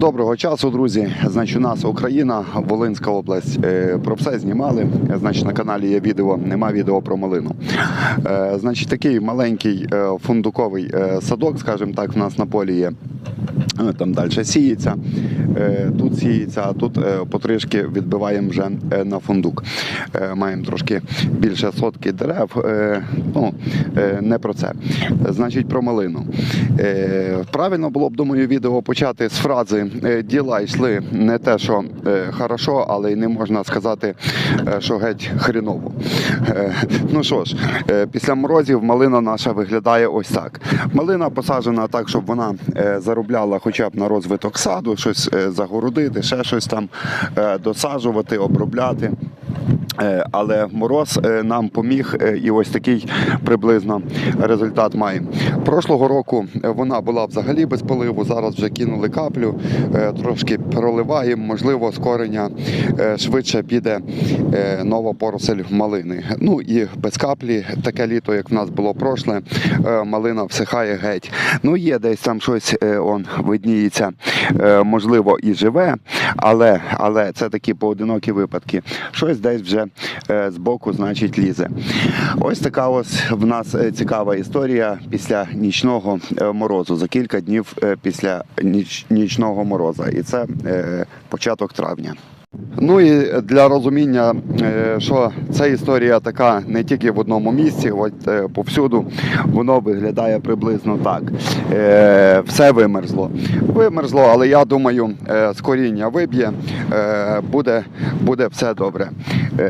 Доброго часу, друзі. Значить, у нас Україна, Волинська область. Е, Про все знімали. Значить, на каналі є відео, нема відео про малину. Е, Значить, такий маленький е, фундуковий садок, скажімо так, в нас на полі є. Там далі сіється, тут сіється, а тут е, потрішки відбиваємо вже е, на фундук. Е, Маємо трошки більше сотки дерев. Е, Ну, е, не про це. Значить, про малину. Е, Правильно було б, думаю, відео почати з фрази е, діла йшли не те, що е, хорошо, але й не можна сказати, е, що геть хріново. Е, Ну що ж, е, після морозів малина наша виглядає ось так. Малина посаджена так, щоб вона е, заробляла хоча б на розвиток саду, щось е, загородити, ще щось там е, досаджувати, обробляти. Е, Але мороз е, нам поміг, і ось такий приблизно результат маємо. Прошлого року е, вона була взагалі без поливу. Зараз вже кинули каплю, е, трошки проливаємо. Можливо, з кореня е, швидше піде нова поросель малини. Ну і без каплі таке літо, як в нас було прошле, малина всихає геть. Ну є десь там щось он видніється, можливо, і живе, але, але це такі поодинокі випадки. Щось десь вже е, збоку, значить, лізе. Ось така ось в нас е, цікава історія після нічного е, морозу. За кілька днів після ніч, нічного мороза. І це початок травня. Ну і для розуміння, е, що ця історія така не тільки в одному місці, от е, повсюду воно виглядає приблизно так. Е, Все вимерзло. Вимерзло, але я думаю, з коріння виб'є, буде, буде все добре.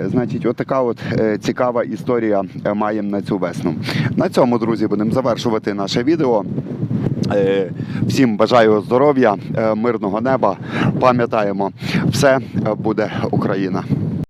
Значить, отака от цікава історія маємо на цю весну. На цьому, друзі, будемо завершувати наше відео. Е, Всім бажаю здоров'я, е, мирного неба. Пам'ятаємо, все буде Україна.